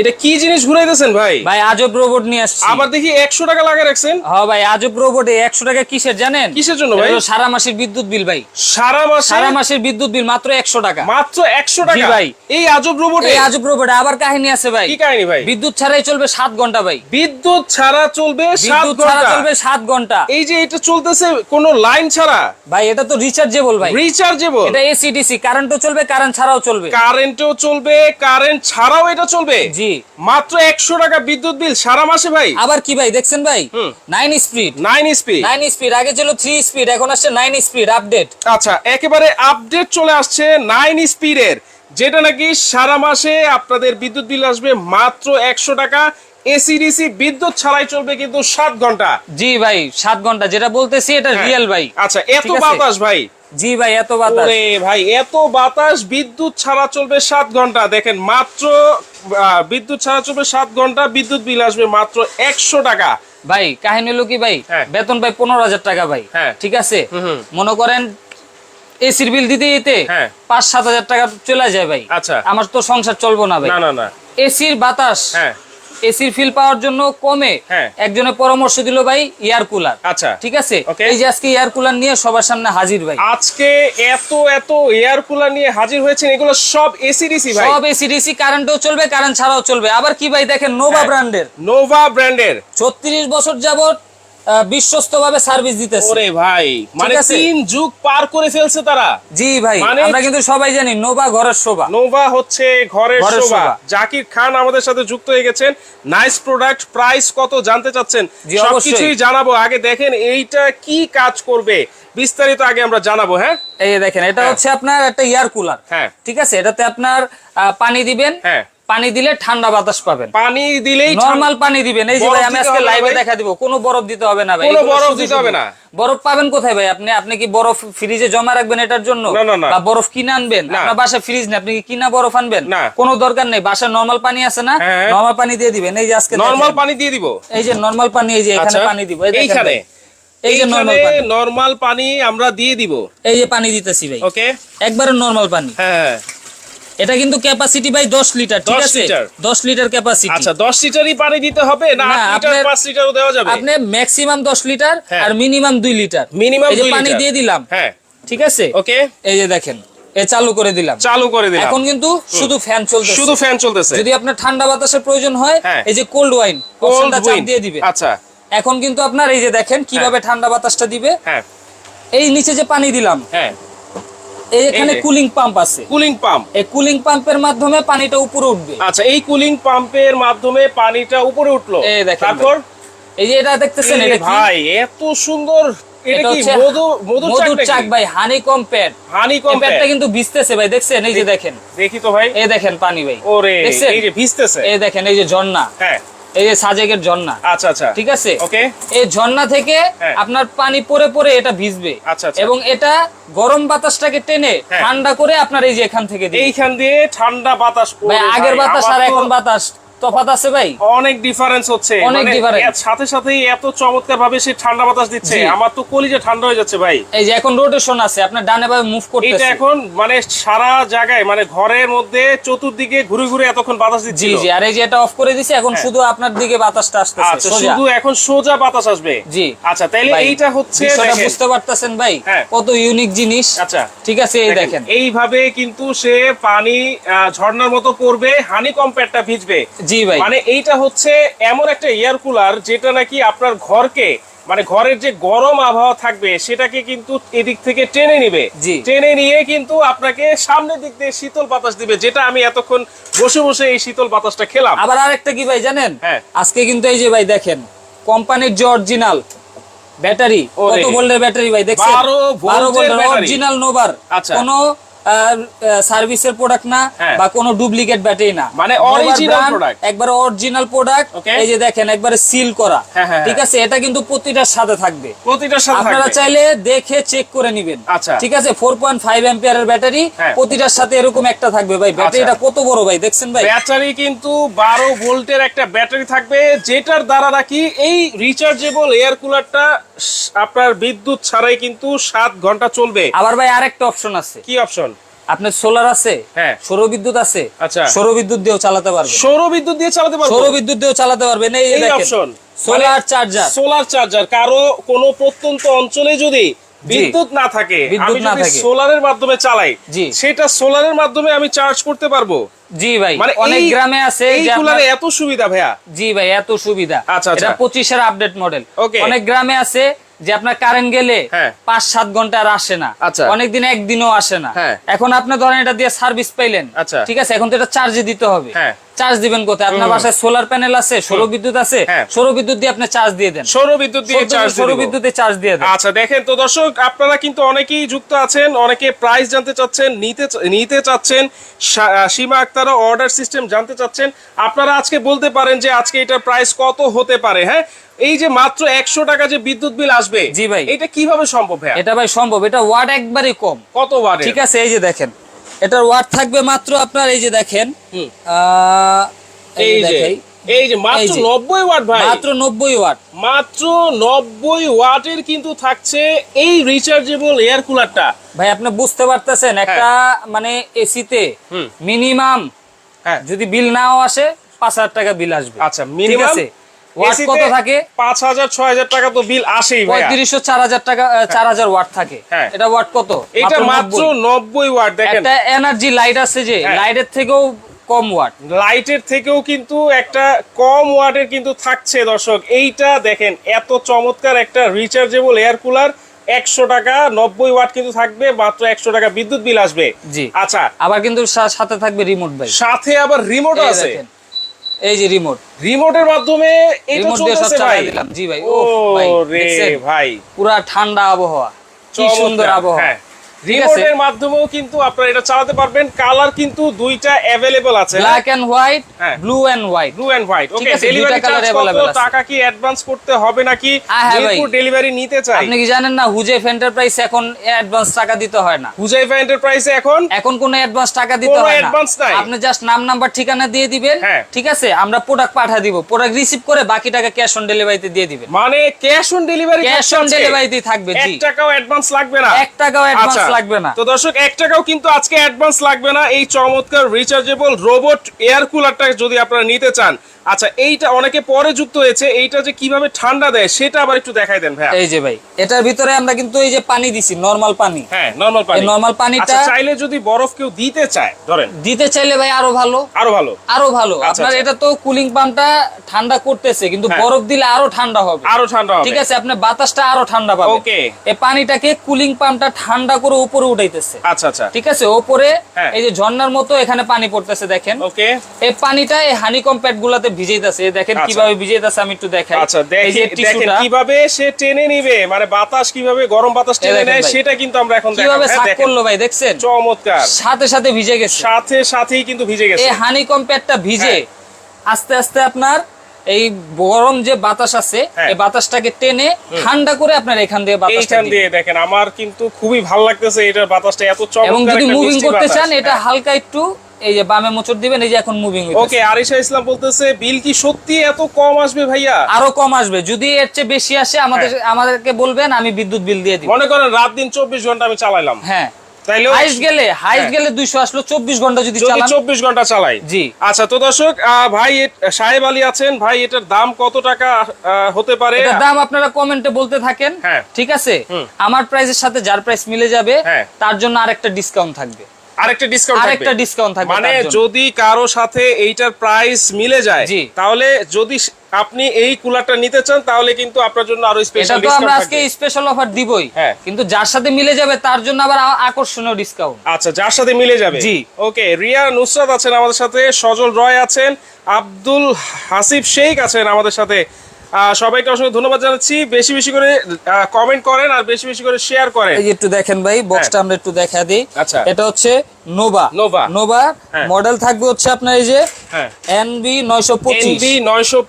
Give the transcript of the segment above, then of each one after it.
এটা কি জিনিস ঘুরাইতেছেন ভাই? ভাই আজব রোবট নিয়ে আসছি। আবার দেখি একশো টাকা লাগা রাখছেন? হ ভাই আজব রোবটে একশো টাকা কিসের জানেন? কিসের জন্য ভাই? সারা মাসের বিদ্যুৎ বিল ভাই। সারা মাসে? সারা মাসের বিদ্যুৎ বিল মাত্র একশো টাকা। মাত্র একশো টাকা? জি ভাই। এই আজব রোবটে এই আজব রোবটে আবার কাহিনী আছে ভাই। কি কাহিনী ভাই? বিদ্যুৎ ছাড়াই চলবে সাত ঘণ্টা ভাই। বিদ্যুৎ ছাড়া চলবে সাত বিদ্যুৎ ছাড়া চলবে সাত ঘণ্টা। এই যে এটা চলতেছে কোনো লাইন ছাড়া? ভাই এটা তো রিচার্জেবল ভাই। রিচার্জেবল এটা এসিডিসি কারেন্টও চলবে কারেন্ট ছাড়াও চলবে। কারেন্টও চলবে কারেন্ট ছাড়াও এটা চলবে? জি মাত্র একশো টাকা বিদ্যুৎ বিল সারা মাসে ভাই। আবার কি ভাই দেখছেন ভাই। Nine speed nine speed nine speed আগে ছিল থ্রি স্পিড এখন আসছে নাইন স্পিড আপডেট আচ্ছা একেবারে আপডেট চলে আসছে নাইন স্পিডের যেটা নাকি সারা মাসে আপনাদের বিদ্যুৎ বিল আসবে মাত্র একশো টাকা। এসিডিসি বিদ্যুৎ ছাড়াই চলবে কিন্তু সাত ঘণ্টা। জি ভাই সাত ঘণ্টা যেটা বলতেছি এটা হ্যাঁ। রিয়েল ভাই। আচ্ছা এত বাতাস ভাই। জি ভাই এত বাতাস। ভাই এত বাতাস বিদ্যুৎ ছাড়া চলবে সাত ঘণ্টা। দেখেন মাত্র বিদ্যুৎ ছাড়া চলবে সাত ঘণ্টা বিদ্যুৎ বিল আসবে মাত্র একশো টাকা ভাই কাহিনী হলো কি ভাই হ্যাঁ। বেতন ভাই পনেরো হাজার টাকা ভাই হ্যাঁ। ঠিক আছে। মনে করেন এসির বিল দিতে দিতে হ্যাঁ। পাঁচ সাত হাজার টাকা চলে যায় ভাই আচ্ছা। আমার তো সংসার চলবো না ভাই না না না এসির বাতাস এসির ফিল পাওয়ার জন্য কমে হ্যাঁ। একজনের পরামর্শ দিল ভাই এয়ার কুলার আচ্ছা ঠিক আছে? এই যে আজকে এয়ার কুলার নিয়ে সবার সামনে হাজির ভাই। আজকে এত এত এয়ার কুলার নিয়ে হাজির হয়েছে এগুলো সব এসি এসিডিসি ভাই। সব এসি ডিসি কারেন্টও চলবে কারেন্ট ছাড়াও চলবে। আবার কি ভাই দেখেন? নোভা। ব্র্যান্ডের নোভা ব্র্যান্ডের ছত্রিশ বছর যাবত বিশ্বস্ত ভাবে সার্ভিস দিতেছে। ওরে ভাই মানে? তিন যুগ পার করে ফেলছে তারা। জি ভাই মানে- আমরা কিন্তু সবাই জানি নোভা ঘরের শোভা। নোভা হচ্ছে ঘরের শোভা। জাকির খান আমাদের সাথে যুক্ত হয়ে গেছেন। নাইস প্রোডাক্ট প্রাইস কত জানতে চাচ্ছেন? সবকিছুই জানাব। আগে দেখেন এইটা কি কাজ করবে? বিস্তারিত আগে আমরা জানাব হ্যাঁ? এই দেখেন এটা হ্যাঁ। হচ্ছে আপনার একটা এয়ার কুলার হ্যাঁ। ঠিক আছে? এটাতে আপনার পানি দিবেন। হ্যাঁ। পানি দিলে ঠান্ডা বাতাস পাবেন। পানি দিলেই নরমাল পানি দিবেন। এই যে ভাই আমি আজকে লাইভে দেখা দিব কোনো বরফ দিতে হবে না ভাই। কোনো বরফ দিতে হবে না? বরফ পাবেন কোথায় ভাই? আপনি আপনি কি বরফ ফ্রিজে জমা রাখবেন এটার জন্য? না, না, না। বা বরফ কিনে আনবেন? না। আপনার বাসায় ফ্রিজ নেই আপনি কি কিনা বরফ আনবেন? কোনো দরকার নেই বাসায় নরমাল পানি আছে না? হ্যাঁ। নরমাল পানি দিয়ে দিবেন। এই যে আজকে নরমাল। পানি দিয়ে দিব। এই যে নরমাল পানি এই যে এখানে আচ্ছা। পানি দিব। এইখানে। এই যে নরমাল পানি। নরমাল পানি আমরা দিয়ে দিব। এই যে পানি দিতেছি ভাই। ওকে একবারে নরমাল পানি। হ্যাঁ। এটা কিন্তু ক্যাপাসিটি ভাই 10 লিটার ঠিক আছে? লিটার। 10 লিটার ক্যাপাসিটি আচ্ছা দশ লিটারই পানি দিতে হবে না লিটার আপনার- পাঁচ লিটারও দেওয়া যাবে? আপনি ম্যাক্সিমাম 10 লিটার হ্যাঁ। আর মিনিমাম 2 লিটার মিনিমাম এই যে পানি দিয়ে দিলাম। হ্যাঁ। ঠিক আছে? ওকে। এই যে দেখেন এ চালু করে দিলাম। চালু করে দিলাম। এখন কিন্তু শুধু ফ্যান চলছে শুধু ফ্যান চলতেছে। যদি আপনার ঠান্ডা বাতাসের প্রয়োজন হয় হ্যাঁ। এই যে কোল্ড ওয়াইন কোল্ড অপশনটা চাপ দিয়ে দিবে। আচ্ছা। এখন কিন্তু আপনার এই যে দেখেন কীভাবে ঠান্ডা বাতাসটা দিবে। হ্যাঁ। এই নিচে যে পানি দিলাম হ্যাঁ। এখানে কুলিং পাম্প আছে। কুলিং পাম্প এই কুলিং পাম্পের মাধ্যমে পানিটা উপরে উঠবে। আচ্ছা এই কুলিং পাম্পের মাধ্যমে পানিটা উপরে উঠল। এই দেখেন তারপর? এই যে এটা দেখতেছেন এটা ভাই এত সুন্দর এটা কি মধু মধু মধুর চাক ভাই হানি কিন্তু ভিজতেছে ভাই দেখছেন? এই যে দেখেন। দেখি তো ভাই। এই দেখেন পানি ভাই। ওরে? এই যে ভিজতেছে। এই দেখেন এই যে ঝর্ণা। হ্যাঁ। এই যে সাজেকের ঝর্ণা। আচ্ছা আচ্ছা। ঠিক আছে? ওকে। এই ঝর্ণা থেকে হ্যাঁ। আপনার পানি পরে পরে এটা ভিজবে। আচ্ছা, আচ্ছা। এবং এটা গরম বাতাসটাকে টেনে হ্যাঁ। ঠান্ডা করে আপনার এই যে এখান থেকে এইখান দিয়ে ঠান্ডা বাতাস আগের বাতাস আর এখন বাতাস তফাৎ আছে ভাই? অনেক ডিফারেন্স হচ্ছে। অনেক মানে difference। এর সাথে এত চমৎকার ভাবে সে ঠান্ডা বাতাস দিচ্ছে। আমার তো কলিজা ঠান্ডা হয়ে যাচ্ছে ভাই। এই যে এখন রোটেশন আছে আপনার ডানে ভাবে মুভ এটা এখন মানে সারা জায়গায় মানে ঘরের মধ্যে চতুর্দিকে ঘুরে ঘুরে এতক্ষণ বাতাস জি জি আর এই যে এটা অফ করে দিছি এখন শুধু আপনার দিকে বাতাসটা আসতেছে হ্যাঁ। আচ্ছা শুধু এখন সোজা বাতাস আসবে। জি। আচ্ছা তাইলে এইটা হচ্ছে দেখেন, বুঝতে পারতেছেন ভাই হ্যাঁ। কত ইউনিক জিনিস। আচ্ছা। ঠিক আছে এই দেখেন এইভাবে কিন্তু সে পানি ঝর্ণার মতো পড়বে হানি কম্প্যাটটা ভিজবে। জি ভাই মানে এইটা হচ্ছে এমন একটা এয়ার কুলার যেটা নাকি আপনার ঘরকে মানে ঘরের যে গরম আবহাওয়া থাকবে সেটাকে কিন্তু এদিক থেকে টেনে নিবে টেনে নিয়ে কিন্তু আপনাকে সামনের দিক দিয়ে শীতল বাতাস দিবে যেটা আমি এতক্ষণ বসে বসে এই শীতল বাতাসটা খেলাম আবার আরেকটা কি ভাই জানেন হ্যাঁ। আজকে কিন্তু এই যে ভাই দেখেন কোম্পানির যে অরিজিনাল ব্যাটারি। কত ভোল্টের ব্যাটারি ভাই দেখছেন 12 ভোল্টের ব্যাটারি। অরিজিনাল নোভার আচ্ছা। কোনো সার্ভিসের প্রোডাক্ট না হ্যাঁ। বা কোনো ডুপ্লিকেট ব্যাটারি না। মানে original brand, অরিজিনাল প্রোডাক্ট এই যে দেখেন একবারে সিল করা। হ্যাঁ, হ্যাঁ, ঠিক আছে? এটা কিন্তু প্রতিটার সাথে থাকবে। প্রতিটার সাথে আপনারা চাইলে দেখে চেক করে নিবেন। আচ্ছা। ঠিক আছে? ফোর পয়েন্ট ফাইভ এম্পিয়ারের ব্যাটারি। প্রতিটার সাথে এরকম একটা থাকবে। ভাই ব্যাটারিটা কত বড় ভাই? দেখছেন ভাই? ব্যাটারি কিন্তু বারো ভোল্টের একটা ব্যাটারি থাকবে যেটার দ্বারা নাকি এই রিচার্জেবল এয়ার কুলারটা আপনার বিদ্যুৎ ছাড়াই কিন্তু সাত ঘণ্টা চলবে। আবার ভাই আরেকটা অপশন আছে। কি অপশন আপনার সোলার আছে হ্যাঁ। সৌর বিদ্যুৎ আছে আচ্ছা। সৌর বিদ্যুৎ দিয়েও চালাতে পারবে। সৌর বিদ্যুৎ দিয়ে চালাতে পারবে? সৌর বিদ্যুৎ দিয়েও চালাতে পারবে। এই option solar charger solar charger কারও কোনো প্রত্যন্ত অঞ্চলে যদি বিদ্যুৎ না থাকে আমি যদি। সোলারের মাধ্যমে চালাই জি। সেটা সোলারের মাধ্যমে আমি চার্জ করতে পারব জি ভাই মানে অনেক গ্রামে আছে এত সুবিধা ভাইয়া জি ভাই এত সুবিধা আচ্ছা, আচ্ছা। এটা পঁচিশের আপডেট মডেল. অনেক গ্রামে আছে যে আপনার কারেন্ট গেলে হ্যাঁ। পাঁচ সাত ঘণ্টা আর আসে না আচ্ছা। অনেকদিন একদিনও আসে না হ্যাঁ। এখন আপনি ধরেন এটা দিয়ে সার্ভিস পাইলেন আচ্ছা। ঠিক আছে এখন তো এটা চার্জে দিতে হবে হ্যাঁ। চার্জ দিবেন কোথায়? আপনার বাসায় সোলার প্যানেল আছে সৌর বিদ্যুৎ আছে হ্যাঁ। সৌর বিদ্যুৎ দিয়ে আপনি চার্জ দিয়ে দেন। সৌর বিদ্যুৎ দিয়ে চার্জ সৌর বিদ্যুতে চার্জ দিয়ে দেন। আচ্ছা দেখেন তো দর্শক আপনারা কিন্তু অনেকেই যুক্ত আছেন অনেকে প্রাইস জানতে চাচ্ছেন নিতে নিতে চাচ্ছেন সীমা আক্তারা অর্ডার সিস্টেম জানতে চাচ্ছেন। আপনারা আজকে বলতে পারেন যে আজকে এটার প্রাইস কত হতে পারে হ্যাঁ? এই যে মাত্র একশো টাকা যে বিদ্যুৎ বিল আসবে জি ভাই। এটা কীভাবে সম্ভব এটা ভাই সম্ভব এটা ওয়াট একবারই কম। কত বার ঠিক আছে এই যে দেখেন। এটার ওয়াট থাকবে মাত্র আপনার এই যে দেখেন এই যে দেখাই এই মাত্র ওয়াট ভাই। মাত্র ওয়াট। মাত্র ওয়াটের কিন্তু থাকছে এই রিচার্জেবল এয়ার কুলারটা ভাই আপনি বুঝতে পারতেছেন একটা মানে এসিতে। মিনিমাম হ্যাঁ। যদি বিল নাও আসে পাঁচ হাজার টাকা বিল আসবে। আচ্ছা মিনিমাম ওয়াট কত থাকে? পাঁচ হাজার ছয় হাজার টাকা তো বিল আসেই টাকা ওয়াট থাকে। হ্যাঁ। এটা ওয়াট কত? এটা মাত্র 90 নব্বই। ওয়াট দেখেন। একটা এনার্জি লাইট আছে যে হ্যাঁ। লাইটের থেকেও কম ওয়াট লাইটের থেকেও কিন্তু একটা কম ওয়াটের কিন্তু থাকছে দর্শক। এইটা দেখেন এত চমৎকার একটা রিচার্জেবল এয়ার কুলার একশো টাকা নব্বই ওয়াট কিন্তু থাকবে মাত্র একশো টাকা বিদ্যুৎ বিল আসবে। জি। আচ্ছা। আবার কিন্তু সাথে থাকবে রিমোট ভাই। সাথে আবার রিমোট আছে। এই যে রিমোট রিমোটের মাধ্যমে এটা রিমোট দিয়ে চলতেছে ভাই। দিলাম। জি ভাই ও ভাই রে ভাই। পুরা ঠান্ডা আবহাওয়া। কি সুন্দর আবহাওয়া। হ্যাঁ। রিমোটের মাধ্যমেও কিন্তু আপনারা এটা চালাতে পারবেন। কালার কিন্তু দুইটা অ্যাভেলেবল আছে ব্ল্যাক এন্ড হোয়াইট হ্যাঁ। Blue and white blue and white okay delivery charge colour আছে। টাকা কি অ্যাডভান্স করতে হবে নাকি? মিরপুর ডেলিভারি নিতে চাই। আপনি কি জানেন না হুজেফ এন্টারপ্রাইজ এখন অ্যাডভান্স টাকা দিতে হয় না? হুজাইফা এন্টারপ্রাইজে এখন এখন কোনো অ্যাডভান্স টাকা দিতে হয় না। আপনি জাস্ট নাম নাম্বার ঠিকানা দিয়ে দিবেন। হ্যাঁ। ঠিক আছে আমরা প্রোডাক্ট পাঠা দিব। প্রোডাক্ট রিসিভ করে বাকি টাকা ক্যাশ অন ডেলিভারিতে দিয়ে দিবেন। মানে cash on delivery cash on ডেলিভারিতে থাকবে জি। টাকাও অ্যাডভান্স লাগবে না। এক টাকাও অ্যাডভান্স। লাগবে না। তো দর্শক এক টাকাও কিন্তু আজকে অ্যাডভান্স লাগবে না। এই চমৎকার রিচার্জেবল রোবট এয়ার কুলারটা যদি আপনারা নিতে চান আচ্ছা এইটা অনেকে পরে যুক্ত হয়েছে এইটা যে কীভাবে ঠান্ডা দেয় সেটা আবার একটু দেখাই দেন ভাইয়া। এই যে ভাই এটার ভিতরে আমরা কিন্তু এই যে পানি দিছি নরমাল পানি। হ্যাঁ নরমাল পানি। এই নরমাল পানিটা আচ্ছা চাইলে যদি বরফ কেউ দিতে চায় ধরেন। দিতে চাইলে ভাই আরও ভালো। আরও ভালো। আরও ভালো। আচ্ছা, আপনার আচ্ছা। এটা তো কুলিং পাম্পটা ঠান্ডা করতেছে কিন্তু হ্যাঁ। বরফ দিলে আরও ঠান্ডা হবে। আরও ঠান্ডা হবে। ঠিক আছে আপনি বাতাসটা আরও ঠান্ডা পাবেন। Okay. এই পানিটাকে কুলিং পাম্পটা ঠান্ডা করে উপরে উঠাইতেছে। আচ্ছা আচ্ছা। ঠিক আছে উপরে হ্যাঁ। এই যে ঝর্ণার মতো এখানে পানি পড়তেছে দেখেন। ওকে। এই পানিটা এই হানিকম প্যাড গুলাতে ভিজাইতেছে দেখেন আচ্ছা। কীভাবে ভিজাইতেছে আমি একটু দেখাই। আচ্ছা দেখেন কীভাবে সে টেনে নিবে মানে বাতাস কীভাবে গরম বাতাস টেনে নেয় সেটা কিন্তু আমরা এখন কীভাবে হ্যাঁ, সাক করল ভাই দেখছেন? চমৎকার। সাথে সাথে ভিজে গেছে। সাথে সাথেই কিন্তু ভিজে গেছে। এই প্যাডটা ভিজে হ্যাঁ। আস্তে আস্তে আপনার এই গরম যে বাতাস আছে হ্যাঁ। এই বাতাসটাকে টেনে ঠান্ডা করে আপনার এখান দিয়ে এইখান দিয়ে দেখেন আমার কিন্তু খুবই ভালো লাগতেছে এটার বাতাসটা এত চমৎকার এবং যদি মুভিং করতে চান এটা। হালকা একটু এই যে বামে মোচড় দিবেন এই যে এখন মুভিং ওকে আরিশা ইসলাম বলতেছে বিল কি সত্যি এত কম আসবে ভাইয়া? আরও কম আসবে। যদি এর চেয়ে বেশি আসে আমাদের হ্যাঁ। আমাদেরকে বলবেন আমি বিদ্যুৎ বিল দিয়ে দিব। মনে করেন রাত দিন চব্বিশ ঘণ্টা আমি চালাইলাম। হ্যাঁ। তাইলে হাইস্ট গেলে হাইস্ট। গেলে দুইশো আসলো চব্বিশ ঘণ্টা যদি যদি চালান চব্বিশ ঘণ্টা চালাই। জি। আচ্ছা তো দর্শক আহ, ভাই সাহেব আলী আছেন। ভাই এটার দাম কত টাকা আহ, হতে পারে? এটার দাম আপনারা কমেন্টে বলতে থাকেন। ঠিক আছে? আমার প্রাইসের সাথে যার প্রাইস মিলে যাবে হ্যাঁ। তার জন্য আরেকটা ডিসকাউন্ট থাকবে। আরেকটা ডিসকাউন্ট আরেকটা ডিসকাউন্ট থাকবে মানে যদি কারও সাথে এইটার প্রাইস মিলে যায় তাহলে যদি আপনি এই কুলারটা নিতে চান তাহলে কিন্তু আপনার জন্য আরও স্পেশাল আমরা আজকে স্পেশাল অফার দিবই। হ্যাঁ। কিন্তু যার সাথে মিলে যাবে তার জন্য আবার আকর্ষণীয় ডিসকাউন্ট আচ্ছা যার সাথে মিলে যাবে। জি। ওকে রিয়া নুসরাত আছেন আমাদের সাথে সজল রয় আছেন আব্দুল হাসিব শেখ আছেন আমাদের সাথে। সবাইকে অসংখ্য ধন্যবাদ জানাচ্ছি। বেশি বেশি করে কমেন্ট করেন আর বেশি বেশি করে শেয়ার করেন। একটু দেখেন ভাই বক্সটা আমরা একটু দেখা দিই। আচ্ছা। এটা হচ্ছে নোভা নোভা। নোভা হ্যাঁ। মডেল থাকবে হচ্ছে আপনার এই যে হ্যাঁ। এনবি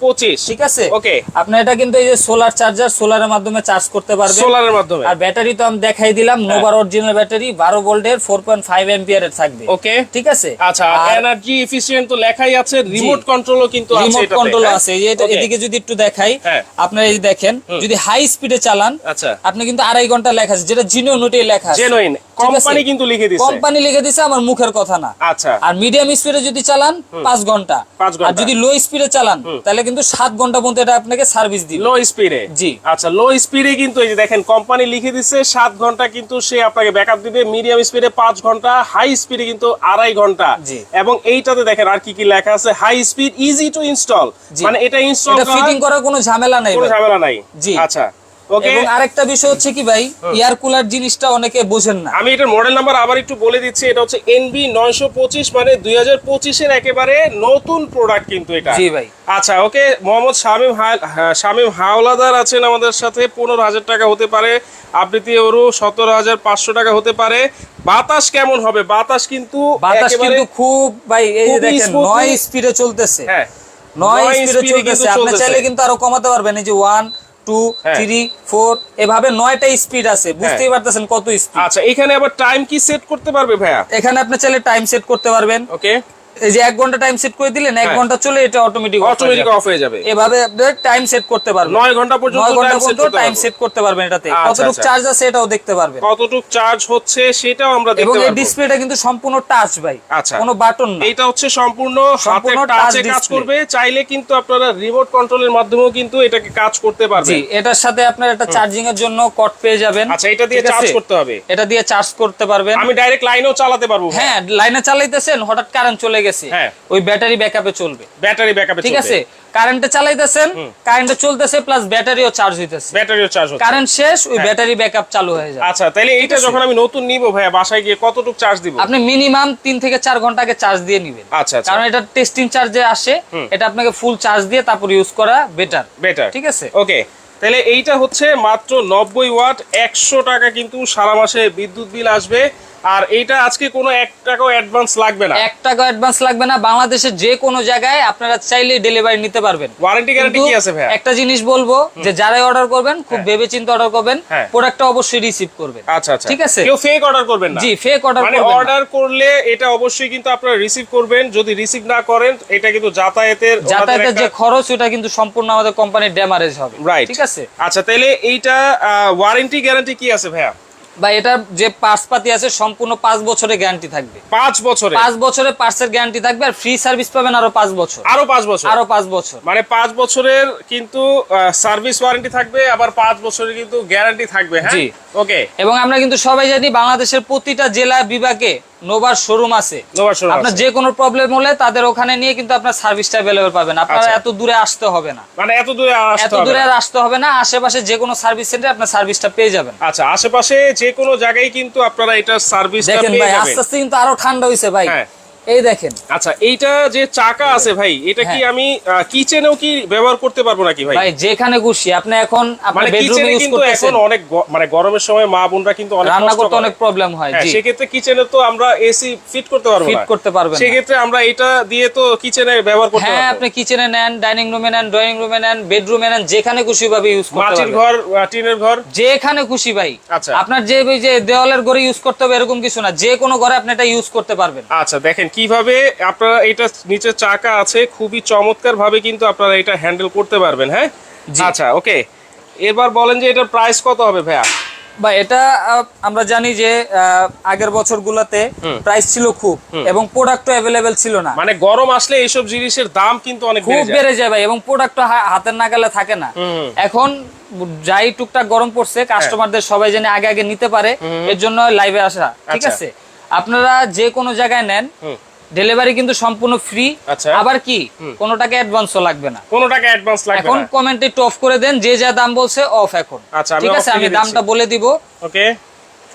পঁচিশ। ঠিক আছে? ওকে। এটা কিন্তু এই যে সোলার চার্জার সোলারের মাধ্যমে চার্জ করতে পারবেন। সোলারের মাধ্যমে। আর ব্যাটারি তো আমি দেখাই দিলাম হ্যাঁ। নোভার অরিজিনাল ব্যাটারি ভোল্টের এম্পিয়ারের থাকবে। ওকে। ঠিক আছে? আচ্ছা এনার্জি এফিসিয়েন্ট তো লেখাই আছে রিমোট কন্ট্রোলও কিন্তু আছে রিমোট কন্ট্রোল হ্যাঁ? আছে। এই এদিকে যদি একটু দেখাই হ্যাঁ। আপনারা এই দেখেন যদি হাই স্পিডে চালান আচ্ছা। আপনি কিন্তু আড়াই ঘণ্টা লেখা আছে যেটা জিনো নোটে লেখা আছে। জেনুইন কোম্পানি কিন্তু লিখে দিছে। কোম্পানি লিখে দিছে আমার মুখের কথা না। আচ্ছা। আর মিডিয়াম স্পিডে যদি চালান পাঁচ ঘণ্টা। আর যদি লো স্পিডে চালান তাহলে কিন্তু সাত ঘণ্টা পর্যন্ত এটা আপনাকে সার্ভিস দিবে। লো স্পিডে জি। আচ্ছা লো স্পিডে কিন্তু এই যে দেখেন কোম্পানি লিখে দিচ্ছে সাত ঘণ্টা কিন্তু সে আপনাকে ব্যাকআপ দিবে। মিডিয়াম স্পিডে পাঁচ ঘণ্টা হাই স্পিডে কিন্তু আড়াই ঘণ্টা। এবং এইটাতে দেখেন আর কি কি লেখা আছে? High speed easy to install মানে এটা ইনস্টল ফিটিং করার কোনো ঝামেলা নাই কোনো ঝামেলা নাই। জি। আচ্ছা। এবং আরেকটা বিষয় হচ্ছে কি ভাই এয়ার কুলার জিনিসটা অনেকে বোঝেন না। আমি এটার মডেল নাম্বার আবার একটু বলে দিচ্ছি এটা হচ্ছে এনবি নয়শো পঁচিশ মানে দুই হাজার পঁচিশের একেবারে নতুন প্রোডাক্ট কিন্তু এটা। জি ভাই। আচ্ছা ওকে মোহাম্মদ শামীম হায়- শামীম হাওলাদার আছেন আমাদের সাথে পনেরো হাজার টাকা হতে পারে। আবৃত্তি ওরু সতেরো হাজার পাঁচশো টাকা হতে পারে। বাতাস কেমন হবে? বাতাস কিন্তু বাতাস কিন্তু খুব ভাই এই দেখেন smoothly- নয় স্পিডে চলতেছে। হ্যাঁ নয় স্পিডে চলতেছে। আপনি চাইলে কিন্তু আরও কমাতে পারবেন। এই যে ওয়ান টু হ্যাঁ। থ্রি ফোর এভাবে নয়টা স্পিড আছে। বুঝতেই পারতেছেন কত স্পিড আচ্ছা এখানে আবার টাইম কি সেট করতে পারবে ভাইয়া? এখানে আপনি চাইলে টাইম সেট করতে পারবেন। ওকে এই যে এক ঘণ্টা টাইম সেট করে দিলেন এক হ্যাঁ। ঘণ্টা চলে এটা অটোমেটিক অটোমেটিক অফ হয়ে যাবে। এভাবে আপনি টাইম সেট করতে পারবেন। নয় ঘণ্টা পর্যন্ত করতে টাইম সেট করতে পারবেন এটাতে। আচ্ছা, কতটুকু আচ্ছা। চার্জ আছে এটাও দেখতে পারবেন। কতটুক চার্জ হচ্ছে সেটাও আমরা এবং এই ডিসপ্লেটা কিন্তু সম্পূর্ণ টাচ ভাই। আচ্ছা। কোনো বাটন না। এইটা হচ্ছে সম্পূর্ণ হাতে টাচে কাজ করবে। চাইলে কিন্তু আপনারা রিমোট কন্ট্রোলের মাধ্যমেও কিন্তু এটাকে কাজ করতে জি এটার সাথে আপনার একটা চার্জিং এর জন্য কট পেয়ে যাবেন। আচ্ছা এটা দিয়ে চার্জ করতে হবে। এটা দিয়ে চার্জ করতে পারবেন। আমি ডাইরেক্ট লাইনেও চালাতে পারব। হ্যাঁ লাইনে চালাইতেছেন হঠাৎ কারেন্ট চলে গেছে। হ্যাঁ। ওই ব্যাটারি ব্যাকআপে চলবে। ব্যাটারি ব্যাকআপে ঠিক আছে? কারেন্টে চালাইতেছেন কারেন্টে চলতেছে প্লাস ব্যাটারিও চার্জ হইতেছে। ব্যাটারিও চার্জ হচ্ছে। কারেন্ট শেষ ওই ব্যাটারি ব্যাকআপ চালু হয়ে যায় আচ্ছা তাহলে এইটা যখন আমি নতুন নিব ভাইয়া বাসায় গিয়ে কতটুকু চার্জ দিব? আপনি মিনিমাম তিন থেকে চার ঘণ্টা আগে চার্জ দিয়ে নিবেন। আচ্ছা আচ্ছা। কারণ এটা টেস্টিং চার্জে আসে এটা আপনাকে ফুল চার্জ দিয়ে তারপর ইউজ করা বেটার বেটার ঠিক আছে? ওকে তাহলে এইটা হচ্ছে মাত্র নব্বই ওয়াট একশো টাকা কিন্তু সারা মাসে বিদ্যুৎ বিল আসবে। আর এইটা আজকে কোনো এক টাকাও অ্যাডভান্স লাগবে না। এক টাকা অ্যাডভান্স লাগবে না। বাংলাদেশের যে কোনো জায়গায় আপনারা চাইলে ডেলিভারি নিতে পারবেন। ওয়ারেন্টি গ্যারান্টি কি আছে ভাইয়া? একটা জিনিস বলব যে যারাই অর্ডার করবেন খুব ভেবে চিন্তে অর্ডার করবেন হ্যাঁ। প্রোডাক্টটা অবশ্যই রিসিভ করবেন। আচ্ছা আচ্ছা। ঠিক আছে? কেউ ফেক অর্ডার করবেন না। জি ফেক অর্ডার মানে করবেন না। অর্ডার করলে এটা অবশ্যই কিন্তু আপনারা রিসিভ করবেন। যদি রিসিভ না করেন এটা কিন্তু যাতায়াতের যাতায়াতের যে খরচ ওটা কিন্তু সম্পূর্ণ আমাদের কোম্পানির ড্যামারেজ হবে। রাইট ঠিক আছে? আচ্ছা তাহলে এইটা ওয়ারেন্টি গ্যারান্টি কি আছে ভাইয়া? বা এটার যে পাতি আছে সম্পূর্ণ পাঁচ বছরের গ্যারান্টি থাকবে। পাঁচ বছরে পাঁচ বছরের পার্টসের গ্যারান্টি থাকবে আর ফ্রি সার্ভিস পাবেন আরও পাঁচ বছর। আরও পাঁচ বছর? আরও পাঁচ বছর। মানে পাঁচ বছরের কিন্তু সার্ভিস ওয়ারেন্টি থাকবে আবার পাঁচ বছরের কিন্তু গ্যারান্টি থাকবে হ্যাঁ। ওকে এবং আমরা কিন্তু সবাই জানি বাংলাদেশের প্রতিটা জেলা বিভাগে নোভার শোরুম আছে। আপনার যে কোনো প্রবলেম হলে তাদের ওখানে নিয়ে কিন্তু আপনার সার্ভিসটা অ্যাভেলেবল পাবেন। আপনারা আচ্ছা। এত দূরে আসতে হবে না। মানে এত দূরে এত দূরে আসতে হবে না আশেপাশে যে কোনো সার্ভিস সেন্টারে আপনার সার্ভিসটা পেয়ে যাবেন। আচ্ছা আশেপাশে যে কোনো জায়গায় কিন্তু আপনারা এটা সার্ভিস দেখেন ভাই আস্তে আস্তে কিন্তু আরও ঠান্ডা হয়েছে ভাই। হ্যাঁ। এই দেখেন। আচ্ছা এইটা যে চাকা আছে ভাই এটা কি হ্যাঁ। আমি কিচেনেও কি ব্যবহার করতে পারব নাকি ভাই? ভাই যেখানে খুশি। আপনি এখন আপনার মানে বেডরুমে কিচেনে ইউজ কিন্তু এখন অনেক মানে গরমের সময় মা বোনরা কিন্তু অনেক রান্না করতে অনেক প্রবলেম হয় হ্যাঁ, জি। সেক্ষেত্রে কিচেনে তো আমরা এসি ফিট করতে পারব ফিট করতে পারবেন না। সেক্ষেত্রে আমরা এটা দিয়ে তো কিচেনে ব্যবহার করতে হ্যাঁ আপনি কিচেনে নেন ডাইনিং রুমে নেন ড্রয়িং রুমে নেন বেডরুমে নেন যেখানে খুশি ভাবে ইউজ করতে মাটির পারবেন। ঘর টিনের ঘর? যেখানে খুশি ভাই। আচ্ছা। আপনার যে ওই যে দেওয়ালের ঘরে ইউজ করতে হবে এরকম কিছু না। যে কোনো ঘরে আপনি এটা ইউজ করতে পারবেন। আচ্ছা দেখেন কীভাবে আপনারা এটা নিচে চাকা আছে খুবই চমৎকার ভাবে কিন্তু আপনারা এটা হ্যান্ডেল করতে পারবেন হ্যাঁ? আচ্ছা ওকে এবার বলেন যে এটার প্রাইস কত হবে ভাইয়া? বা এটা আমরা জানি যে আগের বছরগুলোতে প্রাইস ছিল খুব এবং প্রোডাক্টও অ্যাভেলেবেল ছিল না। মানে গরম আসলে এইসব জিনিসের দাম কিন্তু অনেক খুব বেড়ে যায় ভাই এবং প্রোডাক্টটা হাতের নাগালে থাকে না। এখন যাই টুকটাক গরম পড়ছে কাস্টমারদের সবাই জানে আগে আগে নিতে পারে এর জন্য লাইভে আসা ঠিক আচ্ছা। আছে? আপনারা যে কোনো জায়গায় নেন ডেলিভারি কিন্তু সম্পূর্ণ ফ্রি আচ্ছা। আবার কি? কোনো টাকা অ্যাডভান্সও লাগবে না। কোনো টাকা অ্যাডভান্স লাগবে এখন কমেন্ট একটু অফ করে দেন যে যা দাম বলছে অফ এখন। আচ্ছা, ঠিক আছে? আমি দামটা বলে দিব। ওকে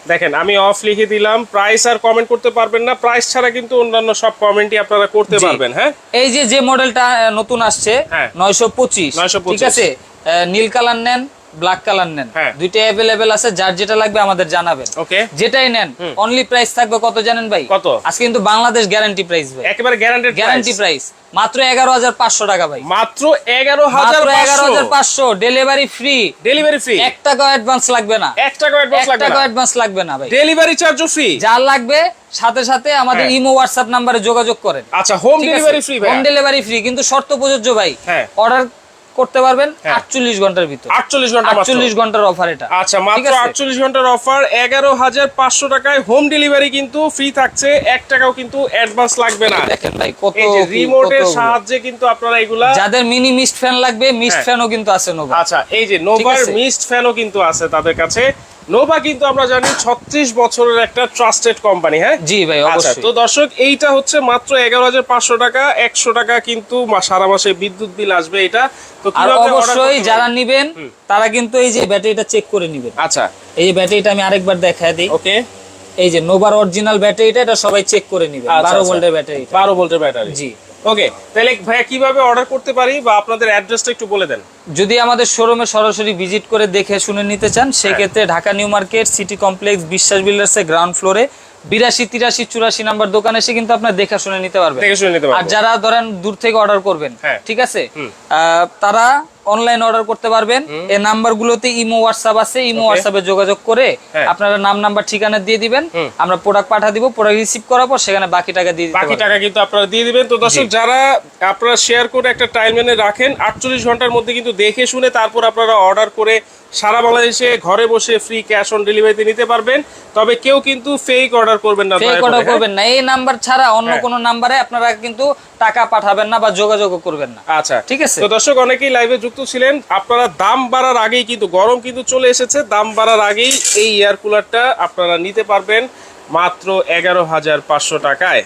দেখেন আমি অফ লিখে দিলাম। প্রাইস আর কমেন্ট করতে পারবেন না। প্রাইস ছাড়া কিন্তু অন্যান্য সব কমেন্টই আপনারা করতে পারবেন হ্যাঁ? এই যে যে মডেলটা নতুন আসছে হ্যাঁ। নয়শো পঁচিশ। 925 ঠিক আছে? নীল কালার নেন। ব্ল্যাক কালার নেন। হ্যাঁ। দুইটা অ্যাভেলেবেল আছে যার যেটা লাগবে আমাদের জানাবেন। ওকে। যেটাই নেন অনলি প্রাইস থাকবে কত জানেন ভাই? কত? আজকে কিন্তু বাংলাদেশ গ্যারান্টি প্রাইস ভাই। একেবারে গ্যারান্টেড গ্যারান্টি প্রাইস মাত্র এগারো হাজার পাঁচশো টাকা ভাই। মাত্র এগারো হাজার এগারো হাজার পাঁচশো। ডেলিভারি ফ্রি ডেলিভারি ফ্রি এক টাকা অ্যাডভান্স লাগবে না। এক টাকা অ্যাডভান্স লাগবে টাকা অ্যাডভান্স লাগবে না ভাই। ডেলিভারি চার্জও ফ্রি যার লাগবে সাথে সাথে আমাদের হ্যাঁ। ইমো হোয়াটসঅ্যাপ নাম্বারে যোগাযোগ করেন। আচ্ছা home delivery free home delivery free কিন্তু শর্ত প্রযোজ্য ভাই। হ্যাঁ। অর্ডার করতে পারবেন হ্যাঁ। আটচল্লিশ ঘণ্টার ভিতর আটচল্লিশ ঘণ্টা মাত্র। আটচল্লিশ ঘণ্টার অফার এটা আচ্ছা মাত্র আছে? আটচল্লিশ ঘণ্টার অফার এগারো হাজার পাঁচশো টাকায় হোম ডেলিভারি কিন্তু ফ্রি থাকছে এক টাকাও কিন্তু অ্যাডভান্স লাগবে না দেখেন ভাই কত এই যে রিমোটের সাহায্যে কিন্তু আপনারা এগুলা যাদের মিনি মিস্ট ফ্যান লাগবে মিস্ট হ্যাঁ। ফ্যানও কিন্তু আছে নোভা আচ্ছা এই যে নোভার? মিস্ট ফ্যানও কিন্তু আছে তাদের কাছে নোভা কিন্তু আমরা জানি ছত্রিশ বছরের একটা ট্রাস্টেড কোম্পানি হ্যাঁ? জি ভাই আচ্ছা অবশ্যই। তো দর্শক এইটা হচ্ছে মাত্র এগারো হাজার পাঁচশো টাকা একশো টাকা কিন্তু সারা মাসে বিদ্যুৎ বিল আসবে এটা। তো আর অবশ্যই যারা নিবেন তারা কিন্তু এই যে ব্যাটারিটা চেক করে নিবেন। আচ্ছা। এই যে ব্যাটারিটা আমি আরেকবার দেখায় দিই। ওকে এই যে নোভার অরিজিনাল ব্যাটারিটা এটা সবাই চেক করে নিবেন আচ্ছা, বারো আচ্ছা। ভোল্টের ব্যাটারি বারো ভোল্টের ব্যাটারি। জি। ওকে তাহলে ভাইয়া কীভাবে অর্ডার করতে পারি বা আপনাদের অ্যাড্রেসটা একটু বলে দেন? যদি আমাদের শোরুমে সরাসরি ভিজিট করে দেখে শুনে নিতে চান হ্যাঁ। সেক্ষেত্রে Dhaka New Market City Complex Biswas বিল্ডার্সের ground ফ্লোরে বিরাশি তিরাশি চুরাশি নাম্বার দোকানে এসে কিন্তু আপনার দেখা শুনে নিতে পারবেন। আর যারা ধরেন দূর থেকে অর্ডার করবেন হ্যাঁ। ঠিক আছে? তারা অনলাইন অর্ডার করতে পারবেন। এই নাম্বার গুলোতে ইমো হোয়াটসঅ্যাপ আছে। ইমো হোয়াটসঅ্যাপে যোগাযোগ করে হ্যাঁ। আপনারা নাম নাম্বার ঠিকানা দিয়ে দিবেন। আমরা প্রোডাক্ট পাঠা দিব প্রোডাক্ট রিসিভ করার পর সেখানে বাকি টাকা দিয়ে দিতে বাকি টাকা কিন্তু আপনারা দিয়ে দিবেন। তো দর্শক যারা আপনারা শেয়ার করে একটা টাইম মেনে রাখেন আটচল্লিশ ঘণ্টার মধ্যে কিন্তু দেখে শুনে তারপর আপনারা অর্ডার করে সারা বাংলাদেশে ঘরে বসে ফ্রি ক্যাশ অন ডেলিভারিতে নিতে পারবেন। তবে কেউ কিন্তু ফেক অর্ডার করবেন না ফেক অর্ডার হ্যাঁ? করবেন না। এই নাম্বার ছাড়া অন্য হ্যাঁ। কোনো নাম্বারে আপনারা কিন্তু টাকা পাঠাবেন না বা যোগাযোগ করবেন না। আচ্ছা। ঠিক আছে? তো দর্শক অনেকেই লাইভে যুক্ত ছিলেন। আপনারা দাম বাড়ার আগেই কিন্তু গরম কিন্তু চলে এসেছে। দাম বাড়ার আগেই এই এয়ার কুলারটা আপনারা নিতে পারবেন মাত্র এগারো হাজার পাঁচশো টাকায়।